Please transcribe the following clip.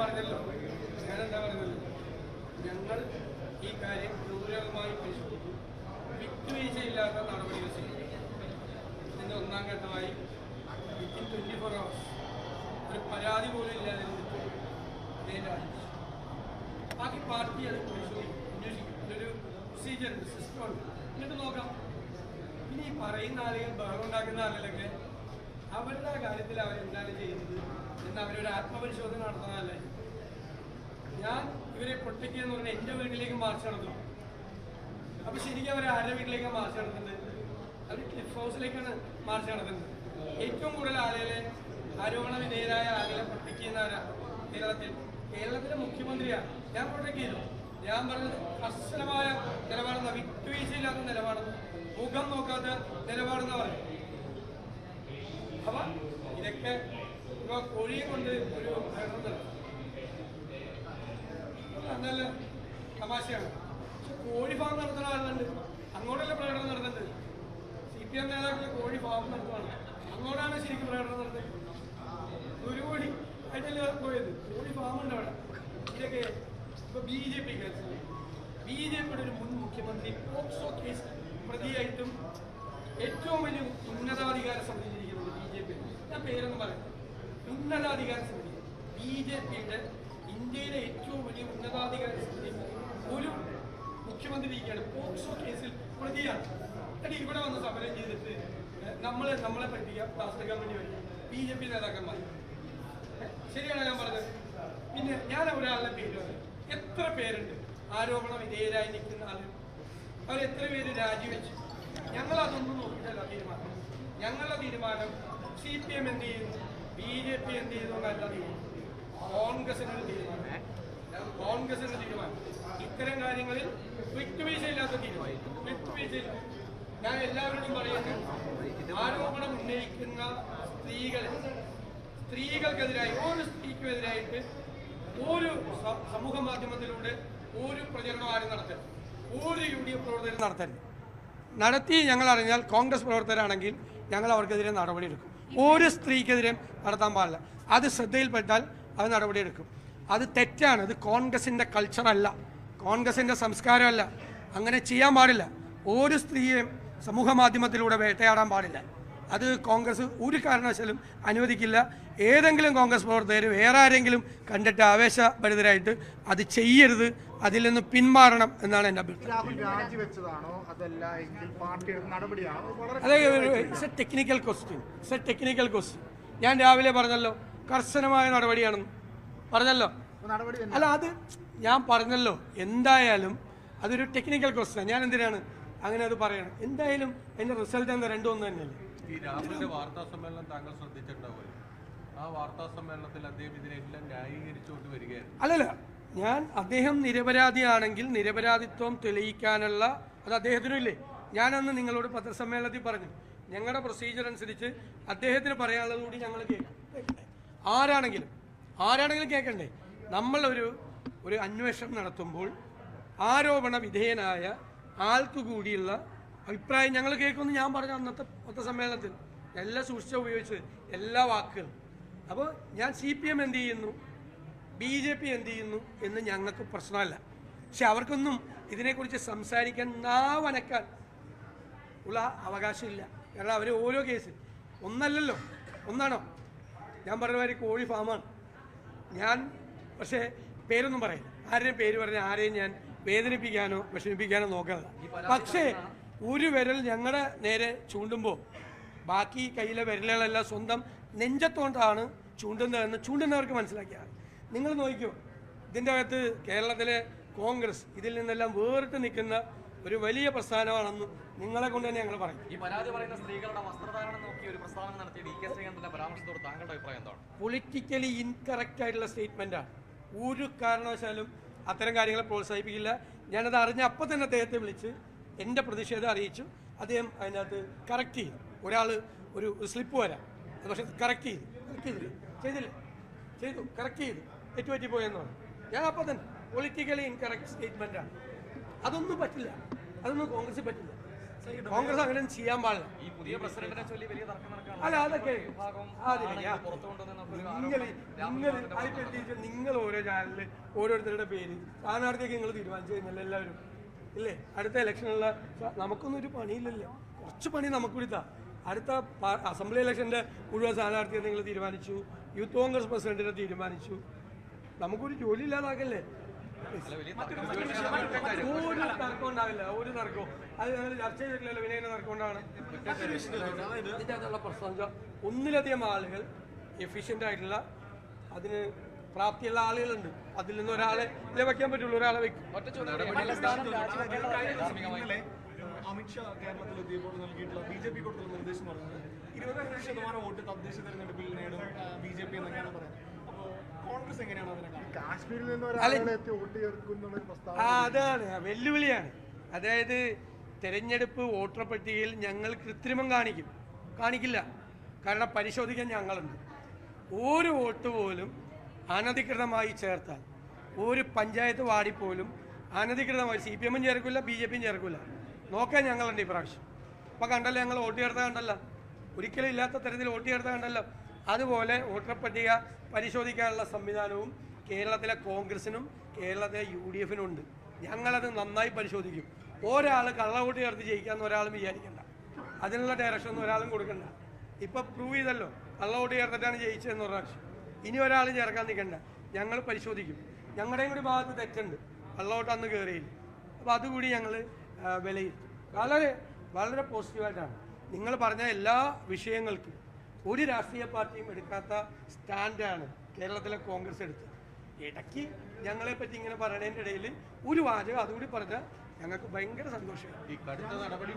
പറഞ്ഞല്ലോ. ഞാൻ എന്താ പറഞ്ഞത്? ഞങ്ങൾ ഈ കാര്യം ക്രൂരമായി പരിശോധിക്കും. വിട്ടുവീഴ്ചയില്ലാത്ത നടപടികൾ സ്വീകരിക്കും. ഇതിന്റെ ഒന്നാം ഘട്ടമായി വിത്തിൻ ട്വന്റി ഫോർ അവേഴ്സ് ഒരു പരാതി പോലും ഇല്ലാതെ അദ്ദേഹം ബാക്കി പാർട്ടി അത് പരിശോധിക്കും അന്വേഷിക്കും. ഇതൊരു പ്രൊസീജിയർ ഉണ്ട് സിസ്റ്റം ഉണ്ട് എന്നിട്ട് നോക്കാം. ഇനി പറയുന്ന ആളുകൾ ബഹളം ഉണ്ടാക്കുന്ന ആളുകളൊക്കെ അവരുടെ കാര്യത്തിൽ അവരെന്താണ് ചെയ്യുന്നത് എന്ന് അവരൊരു ആത്മപരിശോധന നടത്തുന്നതല്ലേ? ഞാൻ ഇവരെ പൊട്ടിക്കുക എന്ന് പറഞ്ഞാൽ എന്റെ വീട്ടിലേക്ക് മാർച്ച് നടത്തും. അപ്പൊ ശരിക്കും അവർ ആരുടെ വീട്ടിലേക്ക് മാർച്ച് നടത്തുന്നത്? അവർ ക്ലിഫ് ഹൗസിലേക്കാണ് മാർച്ച് നടത്തുന്നത്. ഏറ്റവും കൂടുതൽ ആളുകളെ ആരോപണ വിധേയരായ ആളുകളെ പൊട്ടിക്കുന്നവരാ കേരളത്തിൽ. കേരളത്തിലെ മുഖ്യമന്ത്രിയാണ് ഞാൻ പ്രൊട്ടക്ട് ഞാൻ പറഞ്ഞത് കർശനമായ നിലപാടെന്ന. വിട്ടുവീഴ്ചയില്ലാത്ത നിലപാടെന്ന്. മുഖം നോക്കാത്ത നിലപാടെന്ന് പറഞ്ഞു അപ്പൊ ഇതൊക്കെ ഇവ കോഴിയെ കൊണ്ട് ഒരു നല്ല തമാശയാണ്. പക്ഷെ കോഴി ഫാം നടത്തുന്ന ആളുണ്ട് അങ്ങോട്ടല്ല പ്രകടനം നടത്തുന്നത് സി പി എം നേതാക്കൾ കോഴി ഫാം നടത്തുകയാണ് അങ്ങോട്ടാണ് ശരിക്കും പ്രകടനം നടത്തുന്നത് ഒരു കോടി ആയിട്ടല്ലേ പോയത്? കോഴി ഫാം ഉണ്ട് അവിടെ. ഇതൊക്കെ ഇപ്പൊ B J P B J പിയുടെ ഒരു മുൻ മുഖ്യമന്ത്രി പോക്സോ കേസ് പ്രതിയായിട്ടും ഏറ്റവും വലിയ ഉന്നതാധികാര ബി ഞാൻ പേരൊന്നും പറയാം ഉന്നതാധികാര സമിതി. ബി ജെ പിയുടെ ഇന്ത്യയിലെ ഏറ്റവും വലിയ ഉന്നതാധികാര സമിതി ഒരു മുഖ്യമന്ത്രി ഇരിക്കുകയാണ് പോക്സോ കേസിൽ പ്രതിയാണ്. എന്നിട്ട് ഇവിടെ വന്ന് സമരം ചെയ്തിട്ട് നമ്മളെ നമ്മളെ പഠിപ്പിക്കാം പ്ലാസ്റ്റിക്കാൻ വേണ്ടി വരും ബി ജെ പി നേതാക്കന്മാർ ശരിയാണ് ഞാൻ പറഞ്ഞത്? പിന്നെ ഞാൻ ഒരാളുടെ പേര് പറയും. എത്ര പേരുണ്ട്? ആരോപണ വിധേയരായി നിൽക്കുന്ന ആളുകൾ അവർ എത്ര പേര് രാജിവെച്ചു? ഞങ്ങൾ അതൊന്നും നോക്കിയിട്ടല്ല തീരുമാനം. ഞങ്ങളുടെ തീരുമാനം സി പി എം എന്ത് ചെയ്യുന്നു ബി ജെ പി എന്ത് ചെയ്യുന്നു എന്നല്ല തീരുമാനം. കോൺഗ്രസിനൊരു തീരുമാനം. കോൺഗ്രസിന്റെ തീരുമാനം. ഇത്തരം കാര്യങ്ങളിൽ വിട്ടുവീഴ്ചയില്ലാത്ത തീരുമാനം. വിട്ടുവീഴ്ചയില്ല ഞാൻ എല്ലാവരോടും പറയുന്നു ആരോപണം ഉന്നയിക്കുന്ന സ്ത്രീകളെ സ്ത്രീകൾക്കെതിരായി ഒരു സ്ത്രീക്കുമെതിരായിട്ട് ഒരു സമൂഹ മാധ്യമത്തിലൂടെ ഒരു പ്രചരണം ആരും നടത്തരുത്. ഒരു യു ഡി എഫ് പ്രവർത്തകരും നടത്തരുത്. നടത്തി ഞങ്ങൾ അറിഞ്ഞാൽ കോൺഗ്രസ് പ്രവർത്തകരാണെങ്കിൽ ഞങ്ങൾ അവർക്കെതിരെ നടപടിയെടുക്കും. ഒരു സ്ത്രീക്കെതിരെ നടത്താൻ പാടില്ല. അത് ശ്രദ്ധയിൽപ്പെട്ടാൽ അത് നടപടിയെടുക്കും. അത് തെറ്റാണ്. അത് കോൺഗ്രസിന്റെ കൾച്ചറല്ല. കോൺഗ്രസിന്റെ സംസ്കാരമല്ല. അങ്ങനെ ചെയ്യാൻ പാടില്ല. ഒരു സ്ത്രീയെയും സമൂഹ മാധ്യമത്തിലൂടെ വേട്ടയാടാൻ പാടില്ല. അത് കോൺഗ്രസ് ഒരു കാരണവശാലും അനുവദിക്കില്ല. ഏതെങ്കിലും കോൺഗ്രസ് പ്രവർത്തകർ വേറെ ആരെങ്കിലും കണ്ടിട്ട് ആവേശഭരിതരായിട്ട് അത് ചെയ്യരുത് അതിൽ നിന്ന് പിന്മാറണം എന്നാണ് എന്റെ അഭിപ്രായം. It's a technical question it's a technical question ഞാൻ രാവിലെ പറഞ്ഞല്ലോ കർശനമായ നടപടിയാണെന്ന് പറഞ്ഞല്ലോ. അല്ല അത് ഞാൻ പറഞ്ഞല്ലോ എന്തായാലും അതൊരു ടെക്നിക്കൽ ക്വസ്റ്റ്യൻ ഞാൻ എന്തിനാണ് അങ്ങനെ അത് പറയണം എന്തായാലും എന്റെ റിസൾട്ട് എന്താ? രണ്ടും ഒന്ന് തന്നെയല്ലേ. ഈ രാഹുലിന്റെ വാർത്താ സമ്മേളനം താങ്കൾ ശ്രദ്ധിച്ചിട്ടുണ്ടാവുമല്ലോ. ആ വാർത്താ സമ്മേളനത്തിൽ അദ്ദേഹം ഇതിനെല്ലാം ന്യായീകരിച്ചുകൊണ്ട് വരികയായിരുന്നു. അല്ലല്ല ഞാൻ അദ്ദേഹം നിരപരാധിയാണെങ്കിൽ നിരപരാധിത്വം തെളിയിക്കാനുള്ള അത് അദ്ദേഹത്തിനും ഇല്ലേ? ഞാനന്ന് നിങ്ങളോട് പത്രസമ്മേളനത്തിൽ പറഞ്ഞു ഞങ്ങളുടെ പ്രൊസീജിയർ അനുസരിച്ച് അദ്ദേഹത്തിന് പറയാനുള്ളത് കൂടി ഞങ്ങൾ കേൾക്കാം. ആരാണെങ്കിലും ആരാണെങ്കിലും കേൾക്കണ്ടേ? നമ്മളൊരു ഒരു അന്വേഷണം നടത്തുമ്പോൾ ആരോപണ വിധേയനായ ആൾക്ക് കൂടിയുള്ള അഭിപ്രായം ഞങ്ങൾ കേൾക്കുമെന്ന് ഞാൻ പറഞ്ഞു അന്നത്തെ പത്രസമ്മേളനത്തിൽ എല്ലാ സൂക്ഷിച്ച ഉപയോഗിച്ച് എല്ലാ വാക്കുകളും. അപ്പോൾ ഞാൻ സി പി എം എന്ത് ചെയ്യുന്നു? ബി ജെ പി എന്ത് ചെയ്യുന്നു എന്ന് ഞങ്ങൾക്ക് പ്രശ്നമല്ല. പക്ഷെ അവർക്കൊന്നും ഇതിനെക്കുറിച്ച് സംസാരിക്കാൻ നാവനക്കാൻ ഉള്ള അവകാശമില്ല. കാരണം അവർ ഓരോ കേസ് ഒന്നല്ലല്ലോ. ഒന്നാണോ? ഞാൻ പറഞ്ഞ മാതിരി കോഴി ഫാമാണ്. ഞാൻ പക്ഷേ പേരൊന്നും പറയില്ല. ആരുടെയും പേര് പറഞ്ഞാൽ ആരെയും ഞാൻ വേദനിപ്പിക്കാനോ വിഷമിപ്പിക്കാനോ നോക്കാറില്ല. പക്ഷേ ഒരു വിരൽ ഞങ്ങളുടെ നേരെ ചൂണ്ടുമ്പോൾ ബാക്കി കയ്യിലെ വിരലുകളെല്ലാം സ്വന്തം നെഞ്ചത്തോണ്ടാണ് ചൂണ്ടുന്നതെന്ന് ചൂണ്ടുന്നവർക്ക് മനസ്സിലാക്കിയാണ്. നിങ്ങൾ നോക്കിക്കോ ഇതിന്റെ അകത്ത് കേരളത്തിലെ കോൺഗ്രസ് ഇതിൽ നിന്നെല്ലാം വേറിട്ട് നിൽക്കുന്ന ഒരു വലിയ പ്രസ്ഥാനമാണെന്ന് നിങ്ങളെ കൊണ്ട് തന്നെ ഞങ്ങൾ പറയും. ഈ പരാതി പറയുന്ന സ്ത്രീകളുടെ വസ്ത്രധാരണം നോക്കി ഒരു പ്രസ്താവന നടത്തിയ ഡി കെ ശ്രീകാന്തിന്റെ പരാമർശത്തോട് താങ്കളുടെ അഭിപ്രായം എന്താണ്? പൊളിറ്റിക്കലി ഇൻകറക്റ്റ് ആയിട്ടുള്ള സ്റ്റേറ്റ്മെന്റാണ് ഒരു കാരണവശാലും അത്തരം കാര്യങ്ങളെ പ്രോത്സാഹിപ്പിക്കില്ല. ഞാനത് അറിഞ്ഞ അപ്പം തന്നെ അദ്ദേഹത്തെ വിളിച്ച് എന്റെ പ്രതിഷേധം അറിയിച്ചു അദ്ദേഹം അതിനകത്ത് കറക്റ്റ് ചെയ്തു. ഒരാൾ ഒരു സ്ലിപ്പ് വരാം. അത് പക്ഷേ കറക്റ്റ് ചെയ്തു. കറക്റ്റ് ചെയ്തില്ല? ചെയ്തില്ല? ചെയ്തു. കറക്റ്റ് ചെയ്തു. തെറ്റുപറ്റി പോയെന്നാണ് ഞാൻ അപ്പോൾ തന്നെ പൊളിറ്റിക്കലി ഇൻകറക്റ്റ് സ്റ്റേറ്റ്മെന്റാണ് അതൊന്നും പറ്റില്ല. അതൊന്നും കോൺഗ്രസ് പറ്റില്ല. കോൺഗ്രസ് അങ്ങനെ ചെയ്യാൻ പാടില്ല. ഈ പുതിയ പ്രസിഡന്റിനെ ചൊല്ലി വലിയ തർക്കം അല്ല അതൊക്കെ നിങ്ങൾ ഓരോ ചാനലിൽ ഓരോരുത്തരുടെ പേര് സ്ഥാനാർത്ഥിയൊക്കെ നിങ്ങൾ തീരുമാനിച്ചു കഴിഞ്ഞാൽ എല്ലാവരും ഇല്ലേ? അടുത്ത ഇലക്ഷനുള്ള നമുക്കൊന്നും ഒരു പണിയില്ലല്ലോ. കുറച്ച് പണി നമുക്ക് കൊടുത്താ അടുത്ത അസംബ്ലി ഇലക്ഷന്റെ മുഴുവൻ സ്ഥാനാർത്ഥിയെ നിങ്ങൾ തീരുമാനിച്ചു. യൂത്ത് കോൺഗ്രസ് പ്രസിഡന്റിനെ തീരുമാനിച്ചു. നമുക്കൊരു ജോലി ഇല്ലാതാക്കല്ലേ? ഒരു തർക്കം ഉണ്ടാവില്ല. ഒരു തർക്കവും. അത് ഞങ്ങൾ ചർച്ച ചെയ്തിട്ടില്ലല്ലോ. എങ്ങനെ തർക്കം ഉണ്ടാണ് അകത്തുള്ള പ്രശ്നം ഒന്നിലധികം ആളുകൾ എഫിഷ്യന്റ് ആയിട്ടുള്ള അതിന് പ്രാപ്തിയുള്ള ആളുകളുണ്ട്. അതിൽ നിന്ന് ഒരാളെ ഇല്ലേ വെക്കാൻ പറ്റുള്ളൂ ഒരാളെ വെക്കും ഒറ്റ ചോദ്യം എം എൽ എ സ്ഥാനം രാജിവെക്കേണ്ടതാണ് ധാർമ്മികമായി ഇന്നലെ നൽകിയിട്ടുള്ള ബി ജെ പി കൊടുത്തുള്ള നിർദ്ദേശം പറയുന്നത് ഇരുപത്തഞ്ച് ശതമാനം വോട്ട് തദ്ദേശ തെരഞ്ഞെടുപ്പിൽ നേടും ബി ജെ പി എന്നൊക്കെയാണ് പറയുന്നത്. കോൺഗ്രസ് എങ്ങനെയാണ് അതിനെ കാശ്മീരിൽ നിന്ന് ഒരാളെ എത്തി വോട്ട് ചേർക്കുന്ന ഒരു പ്രസ്താവന ആ അതാണ്. വെല്ലുവിളിയാണ്. അതായത് തെരഞ്ഞെടുപ്പ് വോട്ടർ പട്ടികയിൽ ഞങ്ങൾ കൃത്രിമം കാണിക്കും. കാണിക്കില്ല. കാരണം പരിശോധിക്കാൻ ഞങ്ങളുണ്ട്. ഒരു വോട്ട് പോലും അനധികൃതമായി ചേർത്താൽ. ഒരു പഞ്ചായത്ത് വാർഡിൽ പോലും അനധികൃതമായി സി പി എമ്മും ചേർക്കില്ല ബി ജെ പിയും ചേർക്കില്ല. നോക്കാൻ ഞങ്ങളുണ്ട് ഇപ്രാവശ്യം. അപ്പോൾ കണ്ടല്ലോ ഞങ്ങൾ വോട്ട് ചേർത്ത കണ്ടല്ലോ. ഒരിക്കലും ഇല്ലാത്ത തരത്തിൽ വോട്ട് ചേർത്ത കണ്ടല്ലോ. അതുപോലെ വോട്ടർ പട്ടിക പരിശോധിക്കാനുള്ള സംവിധാനവും കേരളത്തിലെ കോൺഗ്രസിനും കേരളത്തിലെ യു ഡി എഫിനും ഉണ്ട്. ഞങ്ങളത് നന്നായി പരിശോധിക്കും. ഒരാൾ കള്ളവോട്ട് ചേർത്ത് ജയിക്കാമെന്ന് ഒരാളും വിചാരിക്കണ്ട. അതിനുള്ള ഡയറക്ഷൻ ഒന്നും ഒരാളും കൊടുക്കണ്ട. ഇപ്പം പ്രൂവ് ചെയ്തല്ലോ കള്ളവോട്ട് ചേർത്തിട്ടാണ് ജയിച്ചതെന്ന് ഒരു ഇനി ഒരാൾ ചേർക്കാൻ നിൽക്കണ്ട. ഞങ്ങൾ പരിശോധിക്കും. ഞങ്ങളുടെയും കൂടി ഭാഗത്ത് തെറ്റുണ്ട്. കള്ളവോട്ട് അന്ന് കയറിയില്ല അപ്പോൾ അതുകൂടി ഞങ്ങൾ വിലയിരുത്തും. വളരെ വളരെ പോസിറ്റീവായിട്ടാണ്. നിങ്ങൾ പറഞ്ഞ എല്ലാ വിഷയങ്ങൾക്കും ഒരു രാഷ്ട്രീയ പാർട്ടിയും എടുക്കാത്ത സ്റ്റാൻഡാണ് കേരളത്തിലെ കോൺഗ്രസ് എടുത്തത്. ഇടയ്ക്ക് ഞങ്ങളെ പറ്റി ഇങ്ങനെ പറയണതിന്റെ ഇടയിൽ ഒരു വാചകം അതുകൂടി പറഞ്ഞാൽ ഞങ്ങൾക്ക് ഭയങ്കര സന്തോഷമാണ്. ഈ കടുത്ത നടപടി